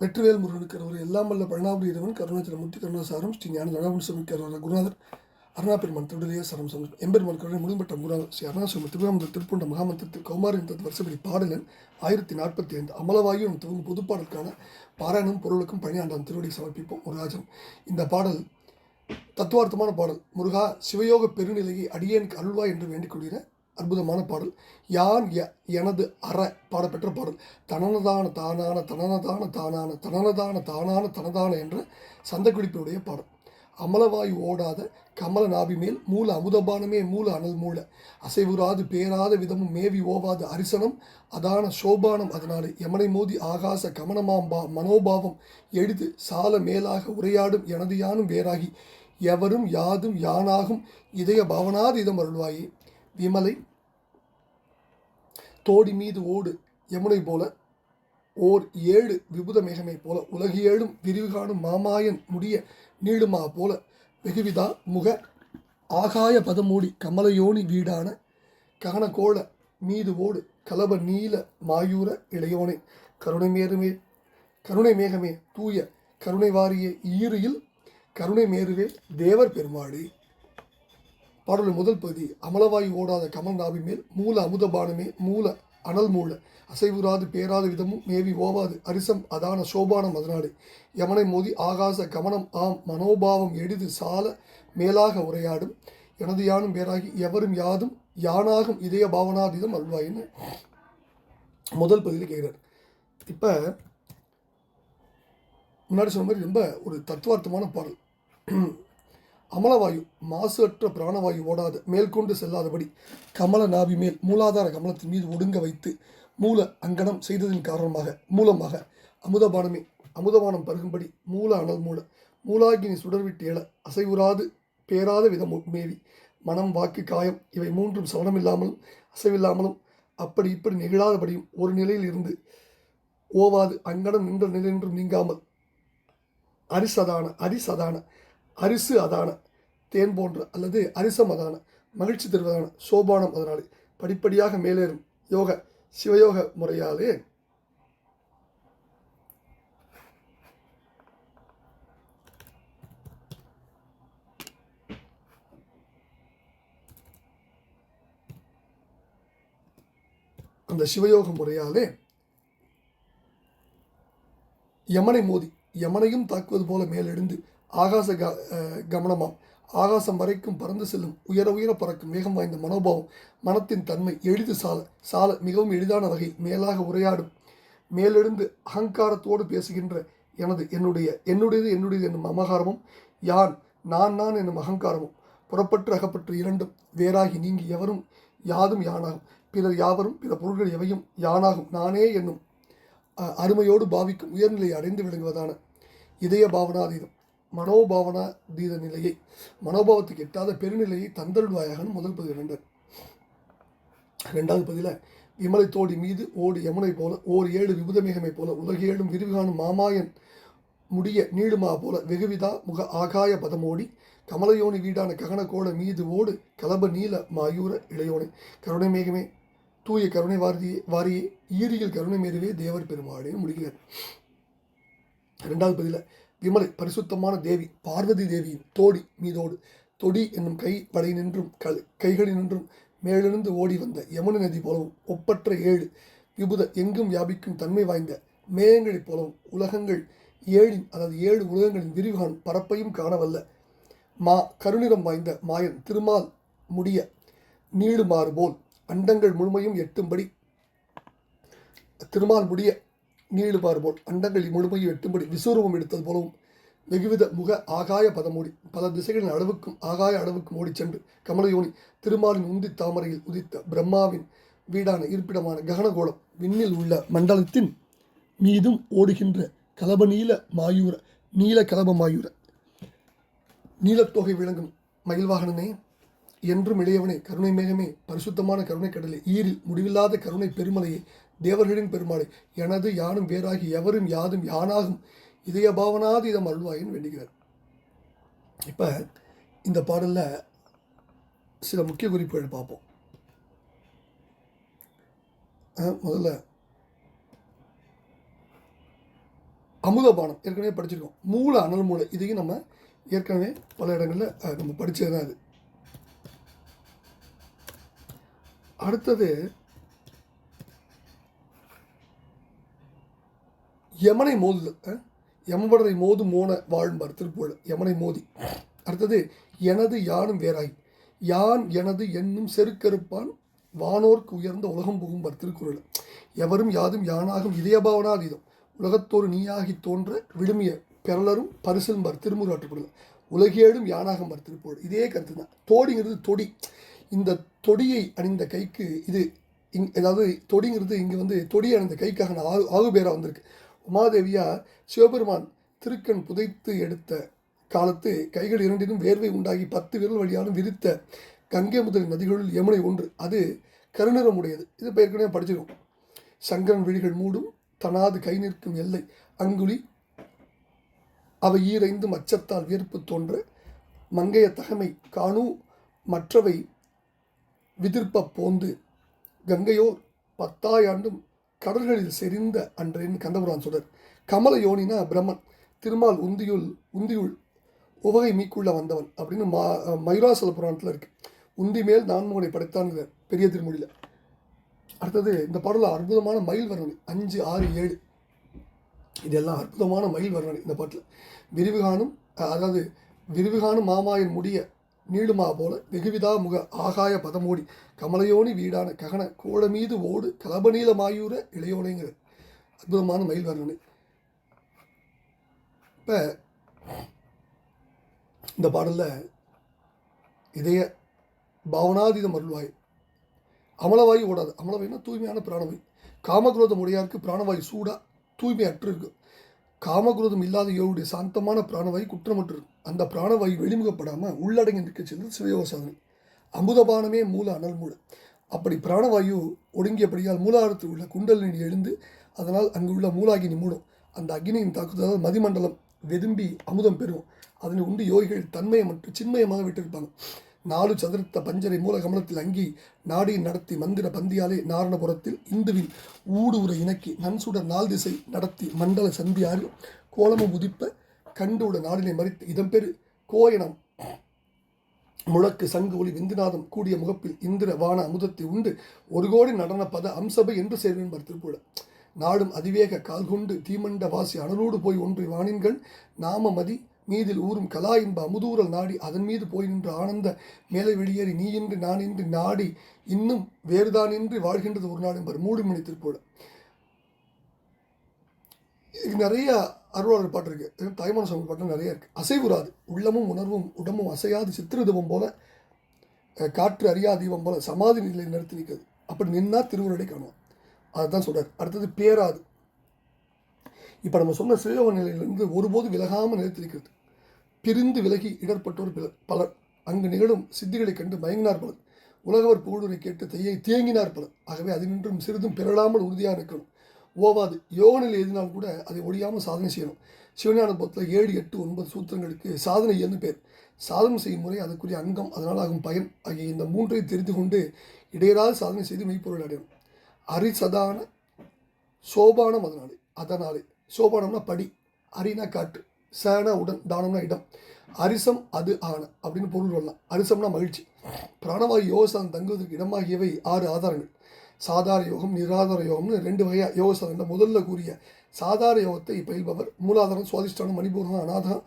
வெற்றிவேல் முருகனுக்கு அவர் எல்லாம் வல்ல பழனாபுரி இறைவன் கருணாச்சல கருணாசாரம் ஸ்ரீ ஞான தனவன்சமிக்கு அவர் குருநாதர் அருணாபெருமான் திருடலிய திருடலையே சரம் சம எம்பெருமான் கருணை முழும்பட்ட குருநாதர் ஸ்ரீ அருணாசிரம திருவாமந்த திருப்பூண்ட மகாமந்திரத்தில் கௌமாரி என்ற வருஷப்படி பாடலன் ஆயிரத்தி நாற்பத்தி ஐந்து அமலவாயு எனும் துவங்கும் பொதுப்பாடலுக்கான பாராயணம் பொருளுக்கும் பணியாண்டான் திருவடி சமர்ப்பிப்போம் முருகாஜன். இந்த பாடல் தத்துவார்த்தமான பாடல். முருகா சிவயோக பெருநிலையை அடியேன் அருள்வா என்று வேண்டிக் கொள்கிற அற்புதமான பாடல். யான் எ எனது அற பாடப்பெற்ற பாடல். தனனதான தானான தனனதான தானான தனனதான தானான தனதான என்ற சந்தக்குடிப்பினுடைய பாடல். அமலவாயு ஓடாத கமல நாபி மேல் மூல அமுதபானமே மூல அனல் மூல. அசைவுறாது பேராத விதமும் மேவி ஓவாத அரிசனம். அதான சோபானம் அதனாலே எமனை மோதி ஆகாச கமனமாம்பா மனோபாவம். எழுது சால மேலாக உரையாடும் எனது யானும் வேறாகி. எவரும் யாதும் யானாகும். இதய பாவனாது இதம் அருள்வாயே. விமலை. தோடி மீது ஓடு யமுனை போல. ஓர் ஏழு விபுத மேகமை போல. உலகியேழும் விரிவு காணும் மாமாயன் முடிய நீளுமா போல. வெகுவிதா முக ஆகாய பதமூடி கமலயோனி வீடான ககனகோள மீது ஓடு கலப நீல மாயூர இளையோனை. கருணை மேருமே கருணை மேகமே தூய கருணை வாரிய ஈரியில் கருணை மேருவே தேவர் பெருமாளே. பாடல் முதல் பகுதி அமலவாயு ஓடாத கமல்நாபி மேல் மூல அமுதபானமே மூல அனல் மூல. அசைவுறாது பேராத விதமும் மேவி ஓவாது அரிசம் அதான சோபானம் அதனாடு யமனை மோதி ஆகாச கமனம் ஆம் மனோபாவம் எடிது சால மேலாக உரையாடும். எனது யானும் பேராகி எவரும் யாதும் யானாகும் இதய பாவனாதீதம் அல்வாயின்னு முதல் பகுதியில் கேட்குறார் இப்போ முன்னாடி சொன்ன மாதிரி ரொம்ப ஒரு தத்துவார்த்தமான பாடல். அமலவாயு மாசு அற்ற பிராணவாயு ஓடாத மேற்கொண்டு செல்லாதபடி. கமல நாபி மேல் மூலாதார கமலத்தின் மீது ஒடுங்க வைத்து மூல அங்கனம் செய்ததின் காரணமாக மூலமாக அமுதபானமே அமுதபானம் பருகும்படி மூல அனல் மூல மூலாகினி சுடர்விட்டு எழ அசைவுறாது பேராத விதம் மேவி. மனம் வாக்கு காயம் இவை மூன்றும் சவனமில்லாமலும் அசைவில்லாமலும் அப்படி இப்படி நெகிழாதபடியும் ஒரு நிலையில் இருந்து ஓவாது அங்கனம் நின்ற நிலையென்றும் நீங்காமல். அரிசதான அரிசதான அரிசு அதான தேன் போன்ற அல்லது அரிசம் அதான மகிழ்ச்சி தருவதான சோபானம் அதனாலே படிப்படியாக மேலேறும் யோக சிவயோக முறையாலே. அந்த சிவயோக முறையாலே யமனை மோதி யமனையும் தாக்குவது போல மேலெழுந்து ஆகாச க அஹ் கமனமாம். ஆகாசம் வரைக்கும் பறந்து செல்லும் உயர உயர பறக்கும் வேகம் வாய்ந்த மனோபாவம் மனத்தின் தன்மை எளிது சால சால மிகவும் எளிதான வகை மேலாக உரையாடும். மேலெழுந்து அகங்காரத்தோடு பேசுகின்ற எனது என்னுடைய என்னுடையது என்னுடையது என்னும் அமகாரமும் யான் நான் நான் என்னும் அகங்காரமும் புறப்பட்டு அகப்பற்று இரண்டும் வேறாகி நீங்கி எவரும் யாதும் யானாகும். பிறர் யாவரும் பிற பொருள்கள் எவையும் யானாகும். நானே என்னும் அருமையோடு பாவிக்கும் உயர்நிலையை அடைந்து விளங்குவதான இதய பாவனாதீதம். மனோபாவனா தீத நிலையை மனோபாவத்துக்கு எட்டாத பெருநிலையை தந்தருள்வாயகன் முதல் பதிவு ரெண்டு ரெண்டாவது பதில விமலை தோடி மீது ஓடு யமுனை போல ஓர் ஏழு விபுதமேகமை போல உலகேழும் விரிவுகாணும் மாமாயன் முடிய நீளுமா போல வெகுவிதா முக ஆகாய பதமோடி கமலயோனி வீடான ககனகோள மீது ஓடு கலப நீல மாயூர இளையோனை. கருணை மேகமே தூய கருணை வாரியே வாரியே ஈரியில் கருணை மேருவே தேவர் பெருமாளேன்னு முடிகிறார் ரெண்டாவது பதில விமலை பரிசுத்தமான தேவி பார்வதி தேவியின் தோடி மீதோடு தொடி என்னும் கை வடை நின்றும் கல் கைகளில் நின்றும் மேலிருந்து ஓடி வந்த யமுன நதி போலவும் ஒப்பற்ற ஏழு விபுத எங்கும் வியாபிக்கும் தன்மை வாய்ந்த மேகங்களைப் போலவும் உலகங்கள் ஏழின் அதாவது ஏழு உலகங்களின் விரிவுகான் பரப்பையும் காணவல்ல மா கருநிறம் வாய்ந்த மாயன் திருமால் முடிய நீளுமாறு போல் அண்டங்கள் முழுமையும் எட்டும்படி திருமால் முடிய நீளுமாறு போல் அண்டங்கள் முழுமையை எட்டும்படி விசுரூபம் எடுத்தது போலவும் வெகுவித முக ஆகாய பதமோடி பல திசைகளின் அளவுக்கும் ஆகாய அளவுக்கும் ஓடிச் சென்று கமலயோனி திருமாலின் உந்தி தாமரையில் உதித்த பிரம்மாவின் வீடான இருப்பிடமான ககனகோளம் விண்ணில் உள்ள மண்டலத்தின் மீதும் ஓடுகின்ற கலப நீல மாயூர நீல கலப மாயூர. நீலத்தொகை விளங்கும் மகிழ்வாகனனே என்றும் இளையவனே கருணை மேகமே பரிசுத்தமான கருணை கடலே ஈரில் முடிவில்லாத கருணை பெருமலையே தேவர்களின் பெருமாளே எனது யானும் வேறாகி எவரும் யாதும் யானாகும். இதய பாவனாதீதம் அல்வாயின் வேண்டுகிறார். இப்போ இந்த பாடலில் சில முக்கிய குறிப்புகள் பார்ப்போம். முதல்ல அமுதபானம். ஏற்கனவே படிச்சிருக்கோம். மூளை அனல் மூளை இதையும் நம்ம ஏற்கனவே பல இடங்களில் நம்ம படித்தது தான் அது அடுத்தது யமனை மோதுதல் யமபடரை மோது மோன வாழ்ம்பார் திருப்புகழ் யமனை மோதி. அடுத்தது எனது யானும் வேறாய். யான் எனது என்னும் செருக்கருப்பான் வானோர்க்கு உயர்ந்த உலகம் புகும்பார் திருக்குறள் எவரும் யாதும் யானாகும் இதயபாவனாதீதம் உலகத்தோடு நீயாகி தோன்ற விழுமிய பெறலரும் பரிசில்பார் திருமுறாற்றுப்படல் உலகேடும் யானாகம்பார் திருப்புகழ் இதே கருத்து தான் தோடிங்கிறது தொடி. இந்த தொடியை அணிந்த கைக்கு இது இங் அதாவது தொடிங்கிறது இங்கே வந்து தொடி அணிந்த கைக்காக நான் ஆகு ஆகுபேரா வந்திருக்கு. உமாதேவியார் சிவபெருமான் திருக்கண் புதைத்து எடுத்த காலத்து கைகள் இரண்டிலும் வேர்வை உண்டாகி பத்து விரல் வழியாலும் விரித்த கங்கை முதல் நதிகளுள் யமுனை ஒன்று. அது கருநிறமுடையது இது இப்போ ஏற்கனவே படிச்சிருக்கோம். சங்கரன் விழிகள் மூடும் தனாது கை நிற்கும் எல்லை. அங்குலி அவை ஈரைந்து மச்சத்தால் வியர்ப்பு தோன்ற மங்கைய தகமை காணு மற்றவை விதிர்ப்ப போந்து. கங்கையோர் பத்தாயாண்டும் கடல்களில் செறிந்த அன்றேன்னு கந்தபுரான் சொல்றார் கமல யோனினா பிரம்மன். திருமால் உந்தியுள் உந்தியுள் உவகை மீக்குள்ள வந்தவன் அப்படின்னு மா மயூராசல புராணத்தில் இருக்கு. உந்தி மேல் நான்முகனை படைத்தான்ங்கிற பெரிய திருமொழியில். அடுத்தது இந்த பாடலில் அற்புதமான மயில் வர்ணனை அஞ்சு ஆறு ஏழு. இதெல்லாம் அற்புதமான மயில் வர்ணனை இந்த பாட்டில். விரிவுகாணும் அதாவது விரிவுகாணும் மாமாயின் முடிய நீளுமா போல வெகுவிதா முக ஆகாய பதமோடி கமலையோனி வீடான ககன கோட மீது ஓடு கலபநீல மாயூர இளையோனைங்கிற அற்புதமான மயில் வர்ணனை இப்போ இந்த பாடலில் இதய பாவனாதீதம் அருள்வாய். அமலவாயு ஓடாது. அமலவாயுனா தூய்மையான பிராணவாயு. காமக்ரோதம் உடையாருக்கு பிராணவாயு சூடாக தூய்மை அற்று இருக்கும் காமகுரதம் இல்லாத யோகுடைய சாந்தமான பிராணவாயு குற்றமற்று அந்த பிராணவாயு வெளிமுகப்படாமல் உள்ளடங்கி நிற்க செல்வது சிவயோக சாதனை. அமுதபானமே மூல அனல் மூல. அப்படி பிராணவாயு ஒடுங்கியபடியால் மூலாரத்தில் உள்ள குண்டலினி எழுந்து அதனால் அங்குள்ள மூலாகினி மூடும். அந்த அக்னியின் தாக்குதலால் மதிமண்டலம் வெதும்பி அமுதம் பெறும். அதனை உண்டு யோகிகள் தன்மையை மற்றும் சின்மயமாக விட்டிருப்பாங்க. நாலு சதுரத்த பஞ்சரை மூல கமலத்தில் அங்கி நாடி நடத்தி மந்திர பந்தியாலே நாரணபுரத்தில் இந்துவில் ஊடு உரை இணக்கி நன்சுடர் நாள் திசை நடத்தி மண்டல சந்தியாறு கோலமும் உதிப்ப கண்டுட நாடினை மறித்து இதன் கோயணம் முழக்கு சங்கு ஒளி விந்துநாதம் கூடிய முகப்பில் இந்திர வான அமுதத்தை உண்டு ஒரு கோடி நடன பத அம்சபை என்று சேர்வேன் திருப்புல நாடும் அதிவேக கால்கொண்டு தீமண்ட வாசி அனலோடு போய் ஒன்றி வானின்கள் நாம மதி மீதில் ஊறும் கலா இன்ப அமுதூரல் நாடி அதன் மீது போய் நின்று ஆனந்த மேலே வெளியேறி நீ இன்று நான் இன்று நாடி இன்னும் வேறுதானின்றி வாழ்கின்றது ஒரு நாள் என்பர் மூடுமணி திருப்போல இதுக்கு நிறைய அருளாளர் பாட்டு இருக்குது தாய்மான சுவாமி பாட்டு நிறைய இருக்கு. அசைவுறாது. உள்ளமும் உணர்வும் உடம்பும் அசையாது. சித்திரதீபம் போல காற்று அறியா தீபம் போல சமாதி நிலை நிறுத்தி நிற்கிறது. அப்படி நின்னா திருவுருளை காணுவோம் அதுதான் சொல்கிறார் அடுத்தது பேராது. இப்போ நம்ம சொன்ன சிறுவ நிலையிலிருந்து ஒருபோது விலகாமல் நிறுத்தி நிற்கிறது. பிரிந்து விலகி இடர்பட்டோர் பலர். அங்கு நிகழும் சித்திகளைக் கண்டு மயங்கினார் பலர். உலகவர் புகழுரை கேட்டு தையை தேங்கினார் பலர். ஆகவே அது நின்றும் சிறிதும் பிறழாமல் உறுதியாக நிற்கணும். ஓவாது யோகநிலை எதினால் கூட அதை ஒழியாமல் சாதனை செய்யணும். சிவஞான ஏழு எட்டு ஒன்பது சூத்திரங்களுக்கு சாதனை என்று பேர். சாதனை செய்யும் முறை அதற்குரிய அங்கம் அதனால் ஆகும் பயன் ஆகிய இந்த மூன்றை தெரிந்து கொண்டு இடையராது சாதனை செய்து மெய்ப்பொருள் அடையணும். அரிசதான சோபானம் அதனாலே அதனாலே. சோபானம்னா படி அரினா காற்று. சேன உடன் தானம்னா இடம். அரிசம் அது ஆன அப்படின்னு பொருள் சொல்லலாம் அரிசம்னா மகிழ்ச்சி. பிராணவாயு யோகசாதம் தங்குவதற்கு இடமாகியவை ஆறு ஆதாரங்கள். சாதார யோகம் நிராதார யோகம்னு ரெண்டு வகையா யோகசாதனம். முதல்ல கூறிய சாதார யோகத்தை பயில்பவர் மூலாதாரம் சுவாதிஷ்டானம் மணிபூர்ணம் அநாதம்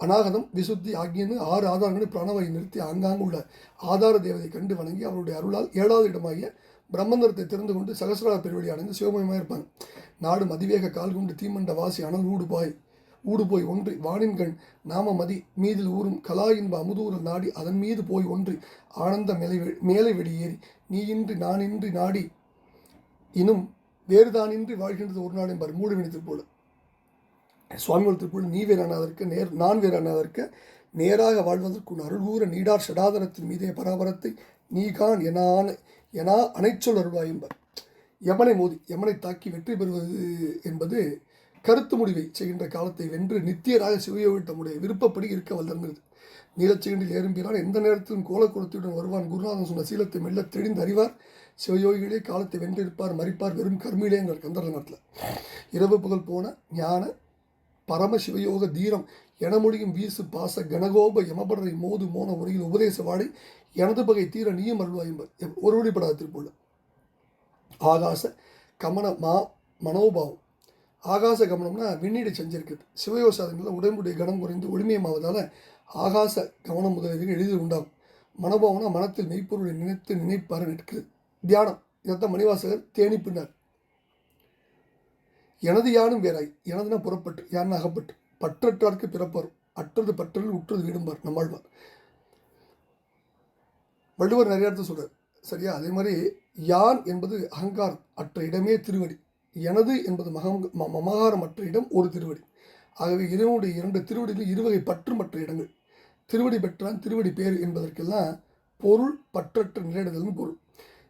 அநாகதம் விசுத்தி ஆகியன்னு ஆறு ஆதாரங்களை பிராணவாயு நிறுத்தி ஆங்காங்கு உள்ள ஆதார தேவதை கண்டு வணங்கி அவருடைய அருளால் ஏழாவது இடமாகிய பிரம்மந்தரத்தை திறந்து கொண்டு சகசிரார பெருவழி அடைந்து சிவமயமாக இருப்பாங்க நாடு மதிவேக கால் கொண்டு தீமண்ட வாசி அனல் ஊடுபாய். ஊடு போய் ஒன்று. வானின்கண் நாம மதி மீதில் ஊறும் கலா இன்ப நாடி அதன் மீது போய் ஒன்று. ஆனந்த மேலை வெ- மேலை வெளியேறி நீயின்றி நானின்றி நாடி இனும் வேறுதானின்றி வாழ்கின்றது ஒரு நாள் என்பார் மூடுவினை திருப்போல போல சுவாமிகள் திருப்பூர் நீ வேறானதற்கு நேர் நான் வேறானதற்கு நேராக வாழ்வதற்கு உன் நீடார் ஷடாதரத்தின் மீதே பராபரத்தை நீ கான் எனான எனா அனைச்சொல் அருள்வாய் என்பார். யமனை மோதி யமனை தாக்கி வெற்றி பெறுவது என்பது கருத்து முடிவை செய்கின்ற காலத்தை வென்று நித்தியராக சிவயோகி தம்முடைய விருப்பப்படி இருக்க வல்லங்கிறது நீலச்சிகண்டில் ஏறும்பிறான் எந்த நேரத்திலும் கோலக்குளத்துடன் வருவான் குருநாதன் சொன்ன சீலத்தை மெல்ல தெளிந்து அறிவார். சிவயோகிகளே காலத்தை வென்றிருப்பார் மறிப்பார் வெறும் கர்மியிலே எங்கள் கந்தர நாட்டில் இரவு புகழ் போன ஞான பரம சிவயோக தீரம் என முடியும் வீசு பாச கனகோப யமபடரை மோது மோன உரையில் உபதேச வாடை எனது பகை தீர நீயும் அருள்வாயும்பர் என்பர். ஒருவடிப்படாத திருப்பூர் ஆகாச கமன மா மனோபாவம். ஆகாச கவனம்னா விண்ணீடு செஞ்சிருக்குது. சிவயோசாதங்களில் உடம்புடைய கனம் குறைந்து ஒளிமயமாவதால் ஆகாச கவனம் முதலீடுகள் எளிதில் உண்டாகும். மனோபாவம்னா மனத்தில் மெய்ப்பொருளை நினைத்து நினைப்பார நிற்கிறது தியானம் இதைத்தான் மணிவாசகர் தேனி பின்னர் எனது யானும் வேறாய் எனதுனா புறப்பட்டு யான் அகப்பட்டு பற்றற்றார்க்கு பிறப்பார் அற்றது பற்றல் உற்றது விடும்பார் நம்மாழ்வார் வள்ளுவர் நிறைய இடத்துல சொல்கிறார் சரியா? அதே மாதிரி யான் என்பது அகங்காரம் அற்ற இடமே திருவடி எனது என்பது மகம் ம- அற்ற இடம் ஒரு திருவடி. ஆகவே இறைவனுடைய இரண்டு திருவடிகள் இருவகை பற்றுமற்ற இடங்கள். திருவடி பெற்றான் திருவடி பேர் என்பதற்கெல்லாம் பொருள் பற்றற்ற நிலையிடுதல்னு பொருள்.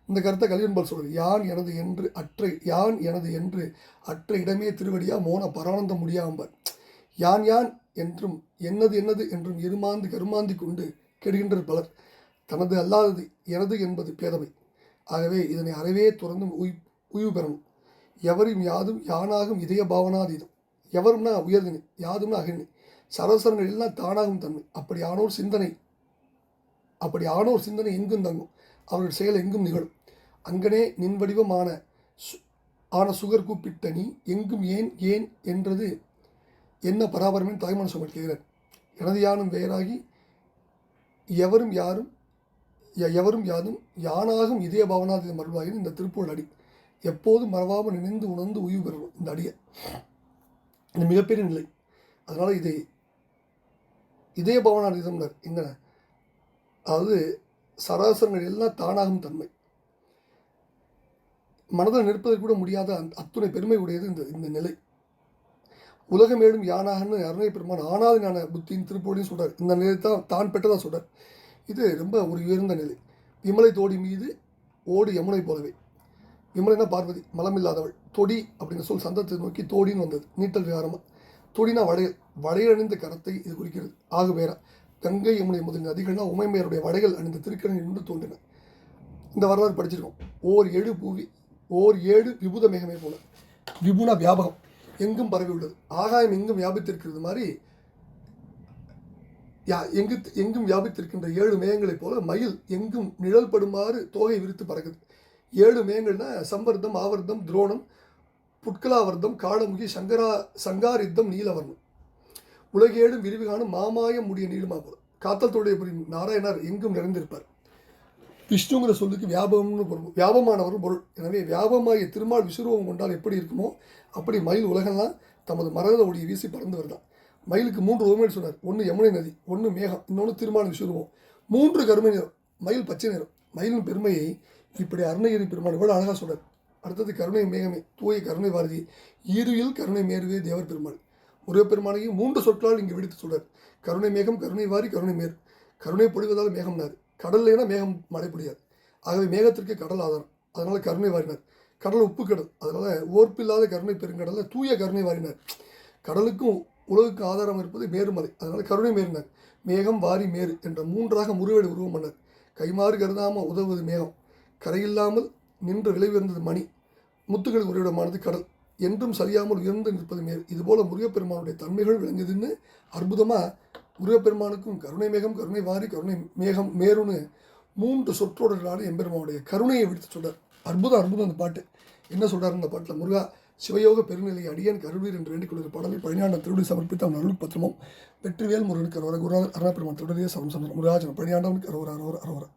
இந்த கருத்தை கலியன்பல் சொல்கிறது யான் எனது என்று அற்ற யான் எனது என்று அற்ற இடமே திருவடியா? மோன பரானந்த முடியாம்பர் யான் யான் என்றும் என்னது என்னது என்றும் இருமாந்து கருமாந்தி கொண்டு கெடுகின்ற பலர். தனது அல்லாதது எனது என்பது பேதமை ஆகவே இதனை அறவே துறந்து உய் உய்வு பெறணும். எவரும் யாதும் யானாகும் இதய பாவனாதீதம். எவரும்னா உயர்தினை யாதும்னா அகிழ்மை சரசரங்கள் எல்லாம் தானாகும் தன்மை. அப்படி ஆனோர் சிந்தனை அப்படி ஆனோர் சிந்தனை எங்கும் தங்கும். அவர்கள் செயல் எங்கும் நிகழும். அங்கனே நின் வடிவமான சு- ஆன சுகர் கூப்பிட்ட நீ எங்கும் ஏன் ஏன் என்றது என்ன பராபரமே தாய்மான் சுமல் எனது யானும் வேறாகி எவரும் யாரும் எவரும் யாதும் யானாகும் இதய பவனாதி மருள்வாயின் இந்த திருப்பூர் அடி. எப்போதும் மறவாமல் நினைந்து உணர்ந்து உய்வு பெறணும் இந்த அடியை. இது மிகப்பெரிய நிலை. அதனால் இதை இதய பவனாதிதம்னர் என்ன அதாவது சராசரங்கள் எல்லாம் தானாகும் தன்மை. மனதில் நிற்பதற்கு கூட முடியாத அந்த அத்துணை பெருமை உடையது இந்த இந்த நிலை. உலகமேடும் யானாகன்னு அருணை பெருமான் ஆனாது ஞான புத்தியின் திருப்போடியும் சொல்கிறார் இந்த நிலை தான் தான் பெற்றதாக சொல்கிறார் இது ரொம்ப ஒரு உயர்ந்த நிலை. விமலை தோடி மீது ஓடு யமுனை போலவே. விமலைனா பார்வதி மலமில்லாதவள் தொடி அப்படிங்கிற சொல் சந்தத்தை நோக்கி தோடின்னு வந்தது நீட்டல் விகாரமாக தொடினா வளையல் வளையல் அணிந்த கரத்தை இது குறிக்கிறது. ஆகு கங்கை யமுனை முதல் நதிகள்னா உமைமையருடைய வடைகள் அணிந்த திருக்கணில் நின்று தோன்றின. இந்த வரலாறு படிச்சிருக்கோம். ஓர் ஏழு பூவி ஓர் ஏழு விபுத மேகமே போல. விபுனா வியாபகம் எங்கும் பரவி உள்ளது. ஆகாயம் எங்கும் வியாபித்திருக்கிறது மாதிரி யா எங்கு எங்கும் வியாபித்திருக்கின்ற ஏழு மேகங்களைப் போல மயில் எங்கும் நிழல் படுமாறு தோகை விரித்து பறக்குது. ஏழு மேகங்கள்னா சம்பர்தம் ஆவர்தம் துரோணம் புட்கலாவர்தம் காளமுகி சங்கரா சங்காரித்தம் நீலவர்ணம். உலகேடும் விரிவுகாணும் மாமாயம் முடிய நீளுமா போல காத்தல் தொடைய புரியும் நாராயணர் எங்கும் நிறைந்திருப்பார். விஷ்ணுங்கிற சொல்லுக்கு வியாபகம்னு பொருள். வியாபமானவரும் பொருள். எனவே வியாபமாகிய திருமால் விசுருவம் கொண்டால் எப்படி இருக்குமோ அப்படி மயில் உலகெல்லாம் தமது மரத ஒளியை வீசி பறந்து வருதான் மயிலுக்கு மூன்று உரிமைகள் சொன்னார். ஒன்று யமுனை நதி ஒன்று மேகம் இன்னொன்று திருமால் விசுருவம் மூன்று கருமை நிறம் மயில் பச்சை நிறம். மயிலின் பெருமையை இப்படி அருணகிரி பெருமாள் இவ்வளோ அழகாக சொல்கிறார் அடுத்தது கருணை மேகமே தூய கருணை பாரதி ஈருயில் கருணை மேருவே தேவர் பெருமாள். முருகப்பெருமானையும் மூன்று சொற்களால் இங்கே விடுத்து சொல்கிறார் கருணை மேகம் கருணை வாரி கருணை மேர். கருணை பொழிவதால் மேகம்னார் கடல்லைனா மேகம் மழை பொழியாது. ஆகவே மேகத்திற்கு கடல் ஆதாரம். அதனால் கருணை வாரினார். கடல் உப்பு கடல். அதனால் ஓர்ப்பில்லாத கருணை பெருங்கடலில் தூய கருணை வாரினார். கடலுக்கும் உலகுக்கும் ஆதாரம் இருப்பது மேருமலை. அதனால் கருணை மேறினார் மேகம் வாரி மேரு என்ற மூன்றாக முருவேடு உருவம் பண்ணார். கைமாறு கருதாமல் உதவுவது மேகம். கரையில்லாமல் நின்று விளைவிருந்தது மணி. முத்துக்களுக்கு உறைவிடமானது கடல். என்றும் சரியாமல் உயர்ந்து நிற்பது மேல். இதுபோல முருகப்பெருமானுடைய தன்மைகள் விளங்குதுன்னு அற்புதமாக முருகப்பெருமானுக்கும் கருணை மேகம் கருணை வாரி கருணை மேகம் மேருன்னு மூன்று சொற்றொடர்களான எம்பெருமானுடைய கருணையை விடுத்து சொல்கிறார் அற்புதம் அற்புதம் அந்த பாட்டு. என்ன சொல்கிறார் அந்த பாட்டில்? முருகா சிவயோக பெருநிலை அடியன் கருவீர் என்று வேண்டிக் கொள்கிற பாடலை பழனியாண்டம் திருடி சமர்ப்பித்த அவன் அருள் பத்திரமும். வெற்றிவேல் முருகனுக்கு அரோரா குருநாதர் அருணா பெருமான் திருடரே சமம் சமர் முருகாஜன் பழனியாண்டவனுக்கு அரோரா அரோரா அரோரா.